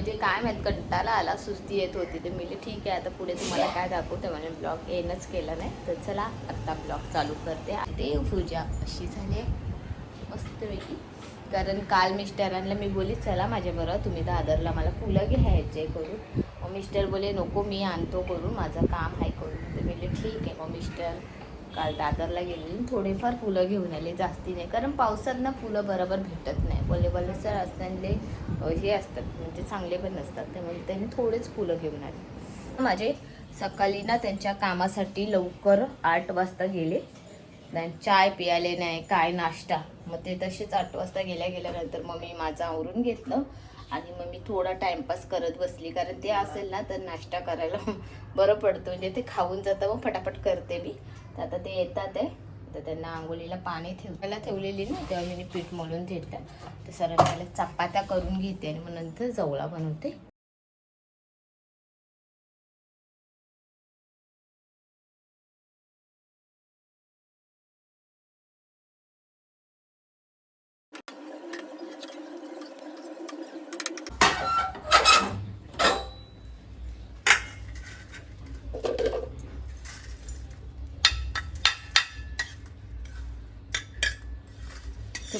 म्हणजे काय माहीत कंटाळा आला सुस्ती येत होती. तर मी ठीक आहे आता पुढे तुम्हाला काय दाखवते म्हणजे ब्लॉग येणंच केला नाही. तर चला आत्ता ब्लॉग चालू करते. आणि पूजा अशी झाली आहे. मस्तपैकी कारण काल मिस्टरांना मी बोली चला माझ्याबरोबर तुम्ही दादरला मला फुलं घ्यायचे करून. मग मिस्टर बोले नको मी आणतो करून माझं काम आहे करून. तर मी ठीक आहे. मग मिस्टर काल दादरला गेलेले थोडेफार फुलं घेऊन आले जास्ती नाही. कारण पावसात ना फुलं बरोबर भेटत नाही. बोलले बोलले सर असताना हे असतात म्हणजे चांगले पण नसतात. त्यामुळे त्यांनी थोडेच फुलं घेऊन आले. माझे सकाळी ना त्यांच्या कामासाठी लवकर आठ वाजता गेले. चाय पियाले नाही काय नाश्ता. मग ते तसेच आठ वाजता गेल्या गेल्यानंतर मग मी माझं आवरून घेतलं. आणि मग मी थोडा टाइमपास करत बसली. कारण ते असेल ना तर नाश्ता करायला बरं पडतं. म्हणजे ते खाऊन जातं मग फटाफट करते मी. तर आता ते येतात आहे. तर त्यांना आंघोळीला पाणी ठेवायला ठेवलेली ना तेव्हा मी पीठ मळून घेतलं. तर सरळ पहिल्या चपात्या करून घेते आणि मग नंतर जवळा बनवते.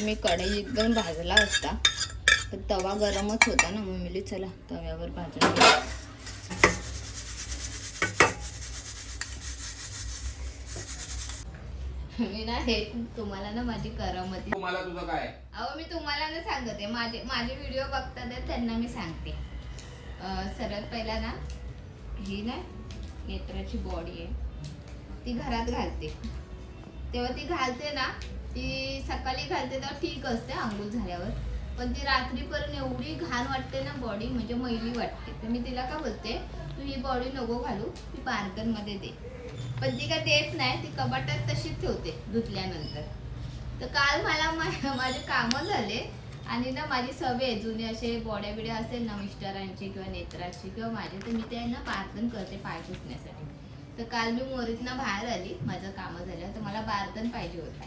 तुम्ही कढई एकदम भाजला असता पण तवा गरमच होता ना मग मी चला तव्यावर भाजून. मी ना हे तुम्हाला ना माझी करामती मला तुझं काय? अहो मी तुम्हाला ना सांगते माझे माझे व्हिडिओ बघतात त्यांना मी सांगते. सर्वात पहिला ना ही ना नेत्राची बॉडी आहे ती घरात घालते. तेव्हा ती घालते ना ती सकाळी घालते तर ठीक असते आंघोळ झाल्यावर. पण ती रात्रीपर्यंत एवढी घाण वाटते ना बॉडी म्हणजे मैली वाटते. तर मी तिला का बोलते तू ही बॉडी नको घालू ती पार्करमध्ये दे. पण ती काय देत नाही ती कपाटात तशीच ठेवते धुतल्यानंतर. तर काल मला मा- माझे कामं झाले आणि ना माझी सवय आहे, जुने असे बॉड्या बिड्या असेल ना मिस्टरांची किंवा नेत्राची किंवा माझे तर मी ते ना पार्तन करते पाय पुसण्यासाठी. तर काल मी मोरीतनं बाहेर आली माझं कामं झालं तर मला बार्तन पाहिजे होता.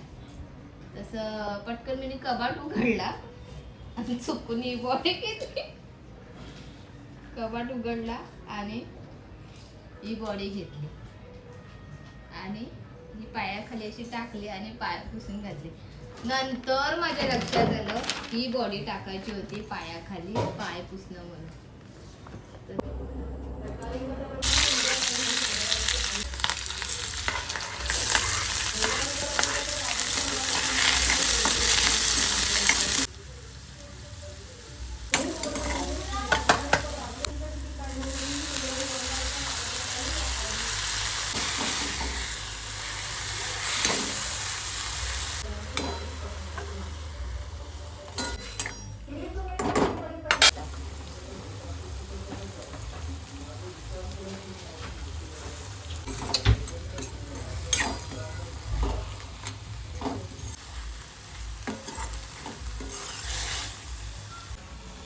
तसं पटकन मी कबाट उघडला. आणि चुकून बॉडी घेतली कबाट उघडला आणि ही बॉडी घेतली. आणि ही पायाखाली अशी टाकली आणि पाय पुसून घातली. नंतर माझ्या लक्षात आलं ही बॉडी टाकायची होती पायाखाली पाय पुसणं म्हणून.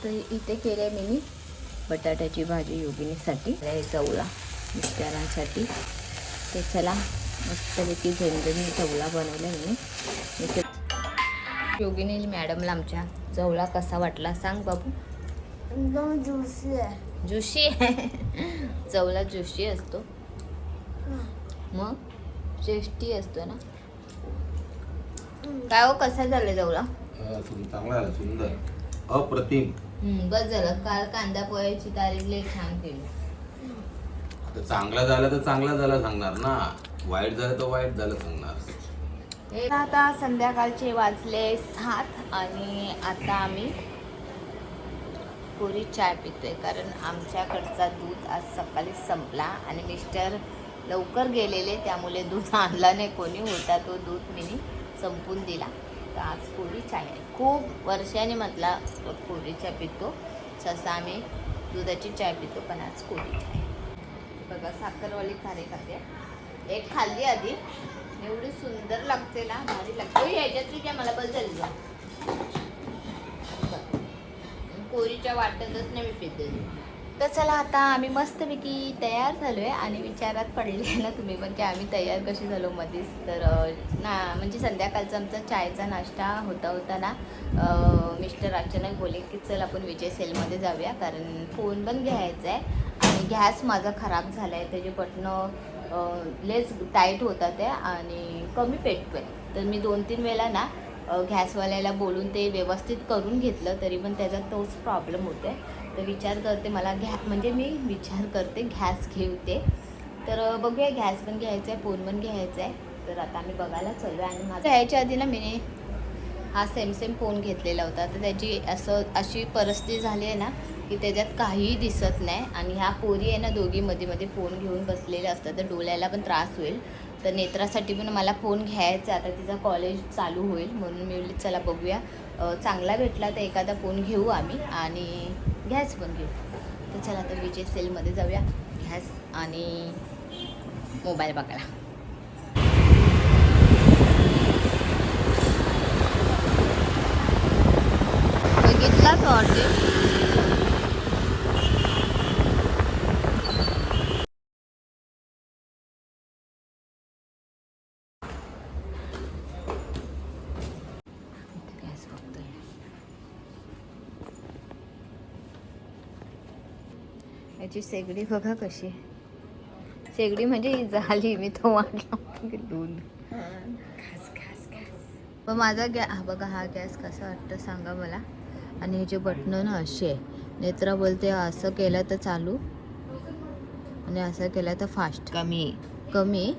तर इथे केले मी बटाट्याची भाजी योगिनीसाठी. चवला मिस्टरांसाठी. ते चला मस्तपैकी झणझणी चवला बनवला मी इथे योगिनी मॅडमला आमच्या जवळा कसा वाटला सांग बाबू. एकदम ज्युसी आहे. जोशी आहे. चवला जोशी असतो. मग टेस्टी असतो ना. काय हो कसा झालं जवळा सुं- चांगला झाला सुंदर. अप्रतिम. बस झालं. काल कांदा पोह्याची तारीख लई छान केली. आता चांगला झाला तर चांगला झाला सांगणार ना. वाईट झालं तर वाईट झालं सांगणार. हे आता संध्याकाळचे वाजले सात आणि आता आम्ही पुरी चाय पितोय कारण आमच्याकडचा दूध आज सकाळी संपला आणि मिस्टर लवकर गेलेले त्यामुळे दूध आणला नाही कोणी. होता तो दूध मी संपून दिला. तर आज पोळी चाय आहे. खूप वर्षाने म्हटला पुरी चाय पितो. सहसा आम्ही दुधाची चाय पितो पण आज कोरी चाय बघा साखरवाली खारे खाते. एक खाल्ली आधी. एवढी सुंदर लागते ना भारी लागते. ओय, ह्याच्यातली काय मला बस झाली कोरीच्या वाटतच नाही मी पिते. तर चला आता आम्ही मस्तपैकी तयार झालो आहे आणि विचारात पडले ना तुम्ही पण की आम्ही तयार कशी झालो मध्येच तर ना म्हणजे संध्याकाळचा आमचा चायचा नाश्ता होता होता ना मिस्टर अचानक बोले की चल आपण विजय सेलमध्ये जाऊया कारण फोन पण घ्यायचा आहे आणि गॅस माझा खराब झाला आहे त्याचे बटणं लेच टाईट होतात ते आणि कमी पेटतोय तर मी दोन तीन वेळा ना गॅसवाल्याला बोलून ते व्यवस्थित करून घेतलं तरी पण त्याचा तोच प्रॉब्लेम होतो आहे तर विचार करते मला घ्या म्हणजे मी विचार करते गॅस घेते तर बघूया गॅस पण घ्यायचा आहे फोन पण घ्यायचा आहे तर आता आम्ही बघायला चालू आहे आणि माझं यायच्या आधी ना मी हा सेम सेम फोन घेतलेला होता. तर त्याची असं अशी परिस्थिती झाली आहे ना की त्याच्यात काहीही दिसत नाही. आणि ह्या पोरी आहे ना दोघी मध्ये मध्ये फोन घेऊन बसलेल्या असतात. तर डोळ्याला पण त्रास होईल. तर नेत्रासाठी पण मला फोन घ्यायचा आता तिचा कॉलेज चालू होईल. म्हणून मी चला बघूया. चांगला भेटला तर एखादा फोन घेऊ आम्ही. आणि गॅस पण घेऊ. तर चला तर विजय सेलमध्ये जाऊया. गॅस आणि मोबाईल बघायला. बघितलाच ऑर्डर गॅस बघतोय याची शेगडी बघा कशी. आहे. शेगडी म्हणजे ही झाली मी तो वाटला की दूध पण माझा गॅ हा बघा हा गॅस कसा वाटतं सांगा मला. आणि ह्याचे बटणं ना असे आहे. नेत्रा बोलते असं केलं तर चालू. आणि असं केलं तर फास्ट. कमी. कमी.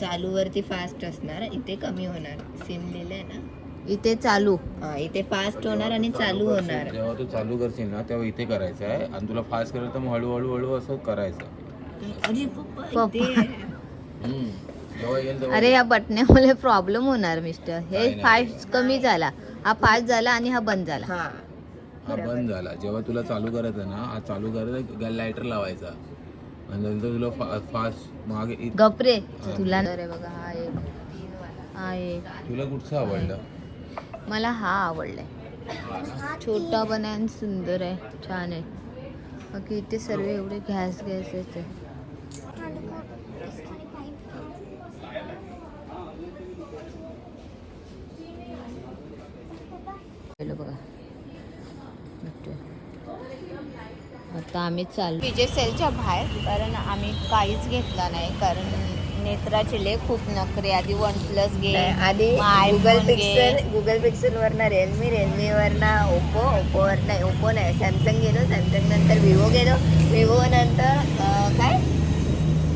चालूवरती फास्ट असणार इथे कमी होणार. सिम लिहिलंय ना. इथे चालू. हा, इथे फास्ट होणार आणि चालू होणार. जेव्हा तू चालू करशील ना तेव्हा इथे करायचं आहे. आणि तुला फास्ट करायचं तर मग हळूहळू हळू असं करायचं. अरे पप्पा पप्पा. इथे हम्म. जेव्हा येईल तेव्हा अरे या. बटण्यामुळे प्रॉब्लेम होणार मिस्टर हे नाही. फास्ट कमी झाला. हा फास्ट झाला आणि हा बंद झाला. हा. हा बंद झाला. जेव्हा तुला चालू करायचं ना हा चालू करायचा लायटर लावायचा. आणि नंतर तुला फा- फास्ट मागे गपरे तुला अरे बघा हा एक हा एक. तुला कुठचं आवडलं? मला हा आवडलाय. छोटा पण आहे आणि सुंदर आहे. छान आहे. बाकी इथे सर्व एवढे गॅस घॅस आहे बघा. आता आम्ही चालू विजय सेलच्या बाहेर कारण आम्ही काहीच घेतला नाही कारण नेत्राचे लय खूप नखरे. आधी वन प्लस घे आधी गुगल. पिक्सल गुगल पिक्सल वरनं रिअलमी रिअलमी वरनं ओप्पो ओप्पो नाही ओप्पो नाही सॅमसंग गेलो सॅमसंग नंतर विवो गेलो विवो नंतर काय?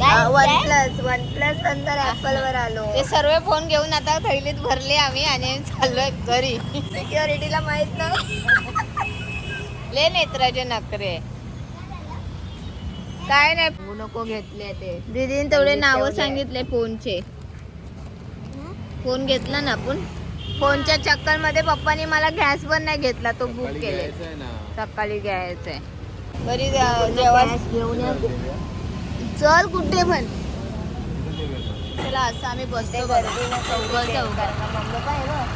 काय? वन? प्लस वन प्लस नंतर ऍपल वर आलो. ते सर्व फोन घेऊन आता थैलीत भरले आम्ही आणि चाललोय घरी. सिक्युरिटीला माहीत नाही ले नेत्राचे नखरे. काय नाही. नको घेतले ते. दीदीने तेवढे नाव. सांगितले फोनचे. फोन घेतला ना आपण? फोनच्या चक्करमध्ये पप्पानी मला गॅस पण नाही घेतला तो बुक सकाळी केले घ्यायचं आहे ना. सकाळी घ्यायचंय. बरी जेव्हा घेऊन चल कुठे पण. चला असं आम्ही बसतो.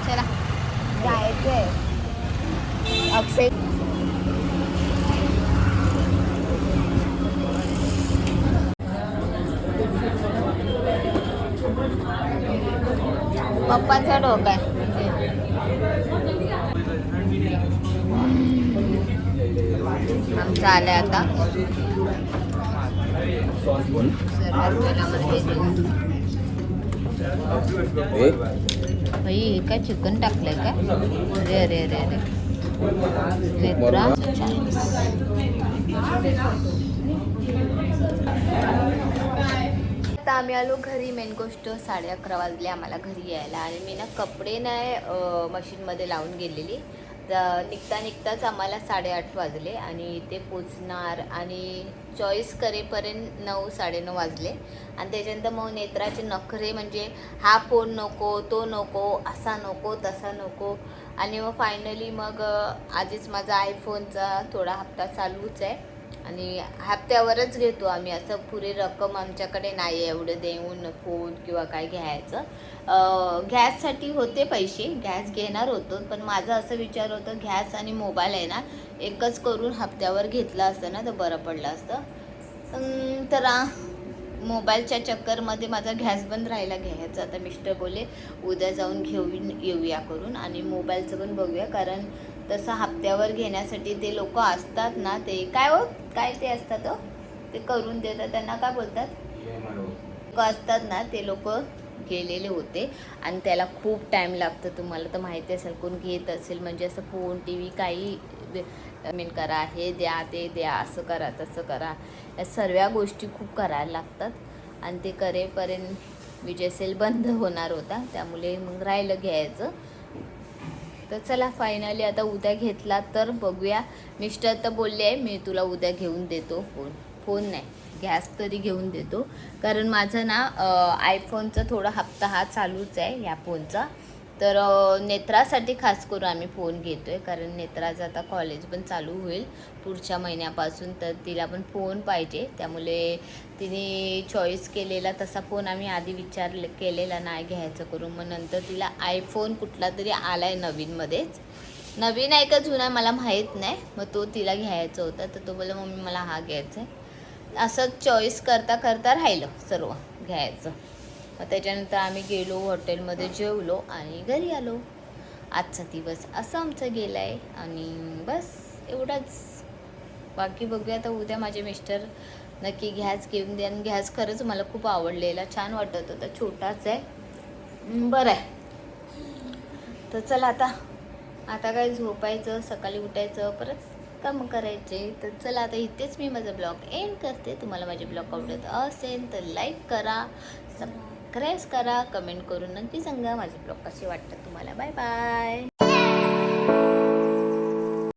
चला. जायचंय. अक्षय पप्पांचा डोका आहे. आमचं आलंय आता. सर्वात बाई हे काय चिकन टाकलंय का अरे अरे अरे अरे. नेत्रा आता आम्ही आलो घरी. मेन गोष्ट साडे अकरा वाजले आम्हाला घरी यायला. आणि मी ना कपडे नाही मशीनमध्ये लावून गेलेली. तर निघता निघताच आम्हाला साडेआठ वाजले आणि इथे पोचणार आणि चॉईस करेपर्यंत नऊ साडेनऊ वाजले. आणि त्याच्यानंतर मग नेत्राचे नखरे म्हणजे हा फोन नको तो नको असा नको तसा नको. आणि मग फायनली मग आधीच माझा आयफोनचा थोडा हप्ता चालूच आहे. आणि हप्त्यावरच घेतो आम्ही. असं पुरे रक्कम आमच्याकडे नाही आहे. एवढं देऊन फोन किंवा काय घ्यायचं. गॅससाठी होते पैसे. गॅस घेणार होतो. पण माझा असं विचार होतं गॅस आणि मोबाईल आहे ना एकच करून हप्त्यावर घेतला असतं ना तर बरं पडलं असतं. तर मोबाईलच्या चक्करमध्ये माझा गॅस बंद राहिला घ्यायचा. आता मिस्टर बोले उद्या जाऊन घेऊन येऊया करून आणि मोबाईलचं पण बघूया. कारण तसं हप्त्यावर घेण्यासाठी ते लोक असतात ना ते काय हो? काय ते असतात हो? ते करून देतात. त्यांना काय बोलतात? लोक असतात ना ते लोक गेलेले होते. आणि त्याला खूप टाईम लागतो. तुम्हाला तर माहिती असेल कोण घेत असेल. म्हणजे असं फोन टी व्ही काही मीन करा हे द्या ते द्या असं करा तसं करा. या सर्व गोष्टी खूप करायला लागतात. आणि ते करेपर्यंत विजय सेल बंद होणार होता. त्यामुळे मग राहिलं घ्यायचं. तर चला फायनली आता उद्या घेतला तर बघूया. मिस्टर तर बोलले आहे मी तुला उद्या घेऊन देतो फोन फोन नाही गॅस तरी घेऊन देतो. कारण माझं ना आयफोनचा थोडा हप्ता हा चालूच आहे ह्या फोनचा तर नेत्रासाठी खास करून आम्ही फोन घेतो आहे कारण नेत्राचं आता कॉलेज पण चालू होईल पुढच्या महिन्यापासून तर तिला पण फोन पाहिजे. त्यामुळे तिने चॉईस केलेला तसा फोन आम्ही आधी विचार केलेला नाही घ्यायचं करून. मग नंतर तिला आयफोन कुठला तरी आला आहे नवीनमध्येच. नवीन आहे का जुना मला माहीत नाही. मग तो तिला घ्यायचा होता तर तो बोला मम्मी मला हा घ्यायचा आहे असं चॉईस करता करता राहिलं सर्व घ्यायचं. मग त्याच्यानंतर आम्ही गेलो हॉटेलमध्ये जेवलो आणि घरी आलो. आजचा दिवस असा आमचा गेला आहे आणि बस एवढाच. बाकी बघूया आता उद्या माझे मिस्टर नक्की घ्याच घेऊन द्या आणि घ्याच. खरंच मला खूप आवडलेला छान वाटत होता छोटाच आहे. बरं आहे. तर चला आता आता काय झोपायचं सकाळी उठायचं परत काम करायचे. तर चला आता इथेच मी माझा ब्लॉग एंड करते. तुम्हाला माझे ब्लॉग आवडत असेल तर लाईक करा सबस्क्राईब करा कमेंट करून नक्की सांगा. माझे ब्लॉग कसे वाटतात तुम्हाला? Bye bye